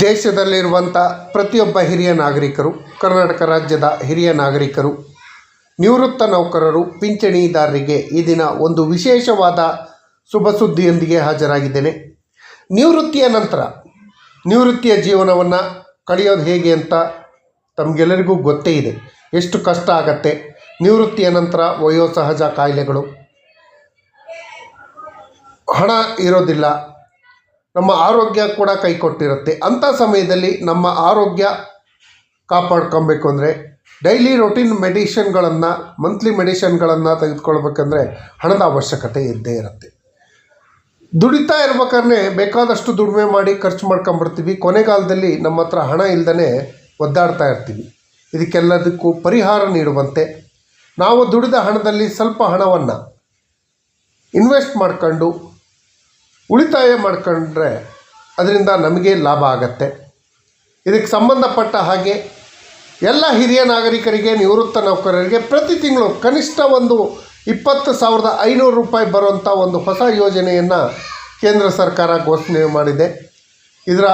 ದೇಶದಲ್ಲಿರುವಂಥ ಪ್ರತಿಯೊಬ್ಬ ಹಿರಿಯ ನಾಗರಿಕರು, ಕರ್ನಾಟಕ ರಾಜ್ಯದ ಹಿರಿಯ ನಾಗರಿಕರು, ನಿವೃತ್ತ ನೌಕರರು, ಪಿಂಚಣಿದಾರರಿಗೆ ಈ ದಿನ ಒಂದು ವಿಶೇಷವಾದ ಶುಭ ಸುದ್ದಿಯೊಂದಿಗೆ ಹಾಜರಾಗಿದ್ದೇನೆ. ನಿವೃತ್ತಿಯ ನಂತರ, ನಿವೃತ್ತಿಯ ಜೀವನವನ್ನು ಕಳೆಯೋದು ಹೇಗೆ ಅಂತ ತಮಗೆಲ್ಲರಿಗೂ ಗೊತ್ತೇ ಇದೆ. ಎಷ್ಟು ಕಷ್ಟ ಆಗತ್ತೆ, ನಿವೃತ್ತಿಯ ನಂತರ ವಯೋಸಹಜ ಕಾಯಿಲೆಗಳು. ಹಣ ಇರೋದಿಲ್ಲ ನಮ್ಮ ಆರೋಗ್ಯ ಕೂಡ ಕೈ ಕೊಟ್ಟಿರುತ್ತೆ. ಅಂಥ ಸಮಯದಲ್ಲಿ ನಮ್ಮ ಆರೋಗ್ಯ ಕಾಪಾಡ್ಕೊಬೇಕು ಅಂದರೆ ಡೈಲಿ ರೊಟೀನ್ ಮೆಡಿಷನ್ಗಳನ್ನು, ಮಂತ್ಲಿ ಮೆಡಿಷನ್ಗಳನ್ನು ತೆಗೆದುಕೊಳ್ಬೇಕಂದ್ರೆ ಹಣದ ಅವಶ್ಯಕತೆ ಇದ್ದೇ ಇರುತ್ತೆ. ದುಡಿತಾ ಇರ್ಬೇಕಾದ್ರೆ ಬೇಕಾದಷ್ಟು ದುಡಿಮೆ ಮಾಡಿ ಖರ್ಚು ಮಾಡ್ಕೊಂಬಿಡ್ತೀವಿ ಕೊನೆಗಾಲದಲ್ಲಿ ನಮ್ಮ ಹತ್ರ ಹಣ ಇಲ್ಲದೇ ಒದ್ದಾಡ್ತಾ ಇರ್ತೀವಿ. ಇದಕ್ಕೆಲ್ಲದಕ್ಕೂ ಪರಿಹಾರ ನೀಡುವಂತೆ. ನಾವು ದುಡಿದ ಹಣದಲ್ಲಿ ಸ್ವಲ್ಪ ಹಣವನ್ನು ಇನ್ವೆಸ್ಟ್ ಮಾಡ್ಕೊಂಡು ಉಳಿತಾಯ ಮಾಡ್ಕೊಂಡ್ರೆ ಅದರಿಂದ ನಮಗೆ ಲಾಭ ಆಗತ್ತೆ. ಇದಕ್ಕೆ ಸಂಬಂಧಪಟ್ಟ ಹಾಗೆ ಎಲ್ಲ ಹಿರಿಯ ನಾಗರಿಕರಿಗೆ, ನಿವೃತ್ತ ನೌಕರರಿಗೆ ಪ್ರತಿ ತಿಂಗಳು ಕನಿಷ್ಠ ಒಂದು ಇಪ್ಪತ್ತು ಸಾವಿರದ ಐನೂರು ರೂಪಾಯಿ ಬರುವಂಥ ಒಂದು ಹೊಸ ಯೋಜನೆಯನ್ನು ಕೇಂದ್ರ ಸರ್ಕಾರ ಘೋಷಣೆ ಮಾಡಿದೆ. ಇದರ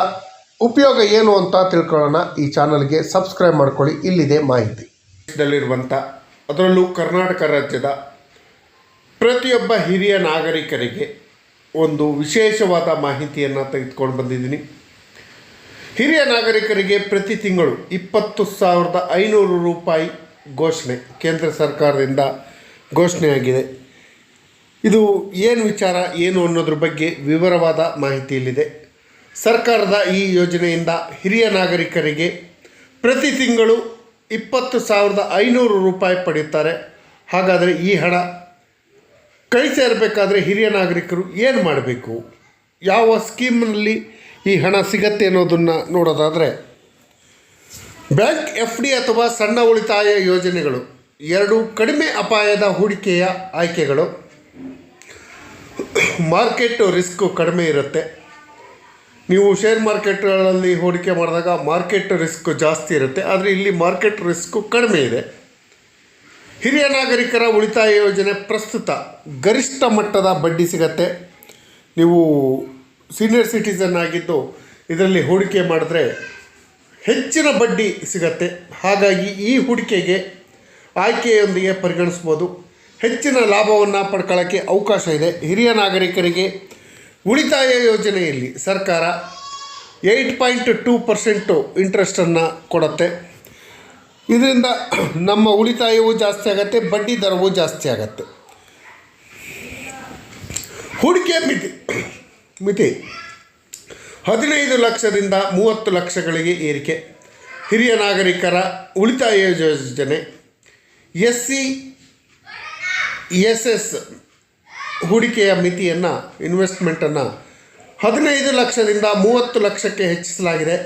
ಉಪಯೋಗ ಏನು ಅಂತ ತಿಳ್ಕೊಳ್ಳೋಣ. ಈ ಚಾನಲ್ಗೆ ಸಬ್ಸ್ಕ್ರೈಬ್ ಮಾಡ್ಕೊಳ್ಳಿ. ಇಲ್ಲಿದೆ ಮಾಹಿತಿ. ದೇಶದಲ್ಲಿರುವಂಥ, ಅದರಲ್ಲೂ ಕರ್ನಾಟಕ ರಾಜ್ಯದ ಪ್ರತಿಯೊಬ್ಬ ಹಿರಿಯ ನಾಗರಿಕರಿಗೆ ಒಂದು ವಿಶೇಷವಾದ ಮಾಹಿತಿಯನ್ನು ತೆಗೆದುಕೊಂಡು ಬಂದಿದ್ದೀನಿ. ಹಿರಿಯ ನಾಗರಿಕರಿಗೆ ಪ್ರತಿ ತಿಂಗಳು ಇಪ್ಪತ್ತು ಸಾವಿರದ ಐನೂರು ರೂಪಾಯಿ ಘೋಷಣೆ ಕೇಂದ್ರ ಸರ್ಕಾರದಿಂದ ಘೋಷಣೆಯಾಗಿದೆ. ಇದು ಏನು ವಿಚಾರ, ಏನು ಅನ್ನೋದ್ರ ಬಗ್ಗೆ ವಿವರವಾದ ಮಾಹಿತಿಯಲ್ಲಿದೆ. ಸರ್ಕಾರದ ಈ ಯೋಜನೆಯಿಂದ ಹಿರಿಯ ನಾಗರಿಕರಿಗೆ ಪ್ರತಿ ತಿಂಗಳು ಇಪ್ಪತ್ತು ಸಾವಿರದ ಐನೂರು ರೂಪಾಯಿ ಪಡೆಯುತ್ತಾರೆ. ಹಾಗಾದರೆ ಈ ಹಣ ಕೈ ಸೇರಬೇಕಾದ್ರೆ ಹಿರಿಯ ನಾಗರಿಕರು ಏನು ಮಾಡಬೇಕು? ಯಾವ ಸ್ಕೀಮ್ನಲ್ಲಿ ಈ ಹಣ ಸಿಗತ್ತೆ ಅನ್ನೋದನ್ನು ನೋಡೋದಾದರೆ, ಬ್ಯಾಂಕ್ ಎಫ್ ಡಿ ಅಥವಾ ಸಣ್ಣ ಉಳಿತಾಯ ಯೋಜನೆಗಳು, ಎರಡು ಕಡಿಮೆ ಅಪಾಯದ ಹೂಡಿಕೆಯ ಆಯ್ಕೆಗಳು, ಮಾರ್ಕೆಟ್ ರಿಸ್ಕ್ ಕಡಿಮೆ ಇರುತ್ತೆ. ನೀವು ಶೇರ್ ಮಾರ್ಕೆಟ್ಗಳಲ್ಲಿ ಹೂಡಿಕೆ ಮಾಡಿದಾಗ ಮಾರ್ಕೆಟ್ ರಿಸ್ಕ್ ಜಾಸ್ತಿ ಇರುತ್ತೆ, ಆದರೆ ಇಲ್ಲಿ ಮಾರ್ಕೆಟ್ ರಿಸ್ಕ್ ಕಡಿಮೆ ಇದೆ. ಹಿರಿಯ ನಾಗರಿಕರ ಉಳಿತಾಯ ಯೋಜನೆ ಪ್ರಸ್ತುತ ಗರಿಷ್ಠ ಮಟ್ಟದ ಬಡ್ಡಿ ಸಿಗತ್ತೆ. ನೀವು ಸೀನಿಯರ್ ಸಿಟಿಸನ್ ಆಗಿದ್ದು ಇದರಲ್ಲಿ ಹೂಡಿಕೆ ಮಾಡಿದ್ರೆ ಹೆಚ್ಚಿನ ಬಡ್ಡಿ ಸಿಗತ್ತೆ. ಹಾಗಾಗಿ ಈ ಹೂಡಿಕೆಗೆ ಆಯ್ಕೆಯೊಂದಿಗೆ ಪರಿಗಣಿಸ್ಬೋದು. ಹೆಚ್ಚಿನ ಲಾಭವನ್ನು ಪಡ್ಕೊಳ್ಳೋಕ್ಕೆ ಅವಕಾಶ ಇದೆ. ಹಿರಿಯ ನಾಗರಿಕರಿಗೆ ಉಳಿತಾಯ ಯೋಜನೆಯಲ್ಲಿ ಸರ್ಕಾರ ಏಯ್ಟ್ ಪಾಯಿಂಟ್ ಟೂ ಪರ್ಸೆಂಟು ಇಂಟ್ರೆಸ್ಟನ್ನು ಕೊಡುತ್ತೆ. ಇದರಿಂದ ನಮ್ಮ ಉಳಿತಾಯವೂ ಜಾಸ್ತಿ ಆಗತ್ತೆ, ಬಡ್ಡಿ ದರವೂ ಜಾಸ್ತಿ ಆಗುತ್ತೆ. ಹೂಡಿಕೆ ಮಿತಿ ಮಿತಿ. ಹದಿನೈದು ಲಕ್ಷದಿಂದ ಮೂವತ್ತು ಲಕ್ಷಗಳಿಗೆ ಏರಿಕೆ. ಹಿರಿಯ ನಾಗರಿಕರ ಉಳಿತಾಯ ಯೋಜನೆ. ಎಸ್ ಸಿ ಎಸ್ ಎಸ್ ಹೂಡಿಕೆಯ ಮಿತಿಯನ್ನು, ಇನ್ವೆಸ್ಟ್ಮೆಂಟನ್ನು ಹದಿನೈದು ಲಕ್ಷದಿಂದ ಮೂವತ್ತು ಲಕ್ಷಕ್ಕೆ ಹೆಚ್ಚಿಸಲಾಗಿದೆ.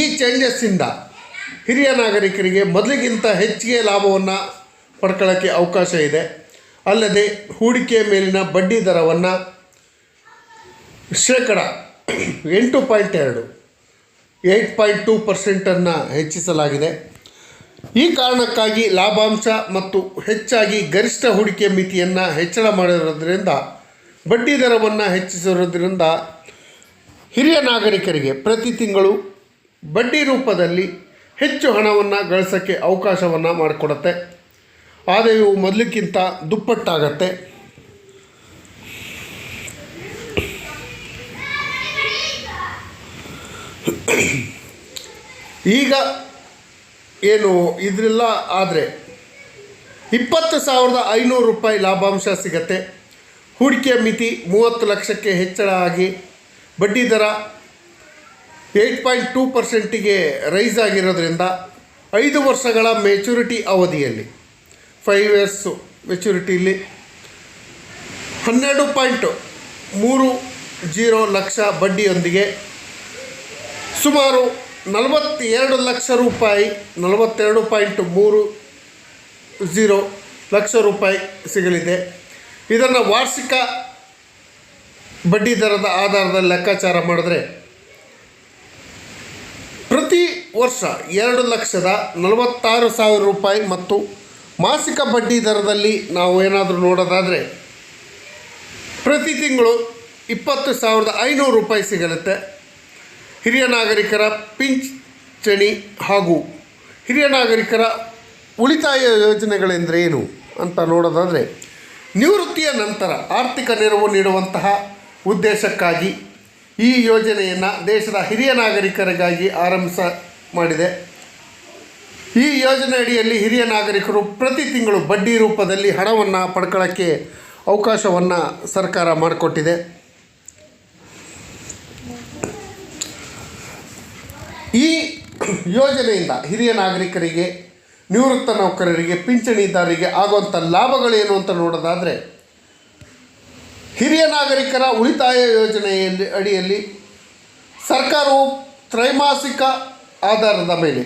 ಈ ಚೇಂಜಸ್ಸಿಂದ ಹಿರಿಯ ನಾಗರಿಕರಿಗೆ ಮೊದಲಿಗಿಂತ ಹೆಚ್ಚಿಗೆ ಲಾಭವನ್ನು ಪಡ್ಕೊಳ್ಳೋಕ್ಕೆ ಅವಕಾಶ ಇದೆ. ಅಲ್ಲದೆ ಹೂಡಿಕೆ ಮೇಲಿನ ಬಡ್ಡಿ ದರವನ್ನು ಶೇಕಡ ಎಂಟು ಪಾಯಿಂಟ್ ಎರಡು ಏಯ್ಟ್ ಪಾಯಿಂಟ್ ಟೂ ಪರ್ಸೆಂಟನ್ನು ಹೆಚ್ಚಿಸಲಾಗಿದೆ. ಈ ಕಾರಣಕ್ಕಾಗಿ ಲಾಭಾಂಶ ಮತ್ತು ಹೆಚ್ಚಾಗಿ ಗರಿಷ್ಠ ಹೂಡಿಕೆ ಮಿತಿಯನ್ನು ಹೆಚ್ಚಳ ಮಾಡಿರೋದ್ರಿಂದ, ಬಡ್ಡಿ ದರವನ್ನು ಹೆಚ್ಚಿಸಿರೋದ್ರಿಂದ ಹಿರಿಯ ನಾಗರಿಕರಿಗೆ ಪ್ರತಿ ತಿಂಗಳು ಬಡ್ಡಿ ರೂಪದಲ್ಲಿ ಹೆಚ್ಚು ಹಣವನ್ನು ಗಳಿಸೋಕ್ಕೆ ಅವಕಾಶವನ್ನು ಮಾಡಿಕೊಡುತ್ತೆ. ಆದಾಯವು ಮೊದಲಿಕ್ಕಿಂತ ದುಪ್ಪಟ್ಟಾಗತ್ತೆ. ಈಗ ಏನು ಇದರೆಲ್ಲ ಆದರೆ ಇಪ್ಪತ್ತು ಸಾವಿರದ ಐನೂರು ರೂಪಾಯಿ ಲಾಭಾಂಶ ಸಿಗತ್ತೆ. ಹೂಡಿಕೆ ಮಿತಿ ಮೂವತ್ತು ಲಕ್ಷಕ್ಕೆ ಹೆಚ್ಚಳ ಆಗಿ ಬಡ್ಡಿ ದರ ಏಯ್ಟ್ ಪಾಯಿಂಟ್ ಟೂ ಪರ್ಸೆಂಟಿಗೆ ರೈಸ್ ಆಗಿರೋದ್ರಿಂದ ಐದು ವರ್ಷಗಳ ಮೆಚುರಿಟಿ ಅವಧಿಯಲ್ಲಿ ಫೈವ್ ಇಯರ್ಸು ಮೆಚುರಿಟಿಲಿ ಹನ್ನೆರಡು ಪಾಯಿಂಟ್ ಮೂರು ಜೀರೋ ಲಕ್ಷ ಬಡ್ಡಿಯೊಂದಿಗೆ ಸುಮಾರು ನಲವತ್ತೆರಡು ಲಕ್ಷ ರೂಪಾಯಿ, ನಲವತ್ತೆರಡು ಪಾಯಿಂಟ್ ಮೂರು ಝೀರೋ ಲಕ್ಷ ರೂಪಾಯಿ ಸಿಗಲಿದೆ. ಇದನ್ನು ವಾರ್ಷಿಕ ಬಡ್ಡಿ ದರದ ಆಧಾರದಲ್ಲಿ ಲೆಕ್ಕಾಚಾರ ಮಾಡಿದ್ರೆ ಪ್ರತಿ ವರ್ಷ ಎರಡು ಲಕ್ಷದ ನಲವತ್ತಾರು ಸಾವಿರ ರೂಪಾಯಿ ಮತ್ತು ಮಾಸಿಕ ಬಡ್ಡಿ ದರದಲ್ಲಿ ನಾವು ಏನಾದರೂ ನೋಡೋದಾದರೆ ಪ್ರತಿ ತಿಂಗಳು ಇಪ್ಪತ್ತು ಸಾವಿರದ ಐನೂರು ರೂಪಾಯಿ ಸಿಗುತ್ತೆ. ಹಿರಿಯ ನಾಗರಿಕರ ಪಿಂಚಣಿ ಹಾಗೂ ಹಿರಿಯ ನಾಗರಿಕರ ಉಳಿತಾಯ ಯೋಜನೆಗಳೆಂದರೇನು ಅಂತ ನೋಡೋದಾದರೆ ನಿವೃತ್ತಿಯ ನಂತರ ಆರ್ಥಿಕ ನೆರವು ನೀಡುವಂತಹ ಉದ್ದೇಶಕ್ಕಾಗಿ ಈ ಯೋಜನೆಯನ್ನು ದೇಶದ ಹಿರಿಯ ನಾಗರಿಕರಿಗಾಗಿ ಆರಂಭಿಸ ಮಾಡಿದೆ. ಈ ಯೋಜನೆ ಅಡಿಯಲ್ಲಿ ಹಿರಿಯ ನಾಗರಿಕರು ಪ್ರತಿ ತಿಂಗಳು ಬಡ್ಡಿ ರೂಪದಲ್ಲಿ ಹಣವನ್ನು ಪಡ್ಕೊಳ್ಳೋಕ್ಕೆ ಅವಕಾಶವನ್ನು ಸರ್ಕಾರ ಮಾಡಿಕೊಟ್ಟಿದೆ. ಈ ಯೋಜನೆಯಿಂದ ಹಿರಿಯ ನಾಗರಿಕರಿಗೆ, ನಿವೃತ್ತ ನೌಕರರಿಗೆ ಪಿಂಚಣಿದಾರರಿಗೆ ಆಗುವಂಥ ಲಾಭಗಳೇನು ಅಂತ ನೋಡೋದಾದರೆ ಹಿರಿಯ ನಾಗರಿಕರ ಉಳಿತಾಯ ಯೋಜನೆಯಲ್ಲಿ ಅಡಿಯಲ್ಲಿ ಸರ್ಕಾರವು ತ್ರೈಮಾಸಿಕ ಆಧಾರದ ಮೇಲೆ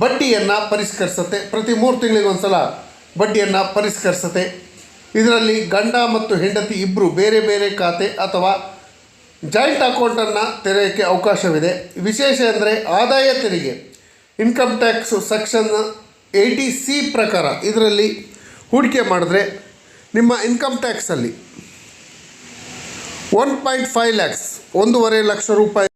ಬಡ್ಡಿಯನ್ನು ಪರಿಷ್ಕರಿಸುತ್ತೆ. ಪ್ರತಿ ಮೂರು ತಿಂಗಳಿಗೊಂದು ಸಲ ಬಡ್ಡಿಯನ್ನು ಪರಿಷ್ಕರಿಸುತ್ತೆ. ಇದರಲ್ಲಿ ಗಂಡ ಮತ್ತು ಹೆಂಡತಿ ಇಬ್ಬರು ಬೇರೆ ಬೇರೆ ಖಾತೆ ಅಥವಾ ಜಾಯಿಂಟ್ ಅಕೌಂಟನ್ನು ತೆರೆಯೋಕ್ಕೆ ಅವಕಾಶವಿದೆ. ವಿಶೇಷ ಅಂದರೆ ಆದಾಯ ತೆರಿಗೆ, income tax section eighty C ಪ್ರಕಾರ. ಇದರಲ್ಲಿ ಹೂಡಿಕೆ ಮಾಡಿದ್ರೆ ನಿಮ್ಮ ಇನ್ಕಮ್ ಟ್ಯಾಕ್ಸಲ್ಲಿ ಒನ್ ಪಾಯಿಂಟ್ ಫೈವ್ ಲ್ಯಾಕ್ಸ್ ಒಂದೂವರೆ ಲಕ್ಷ ರೂಪಾಯಿ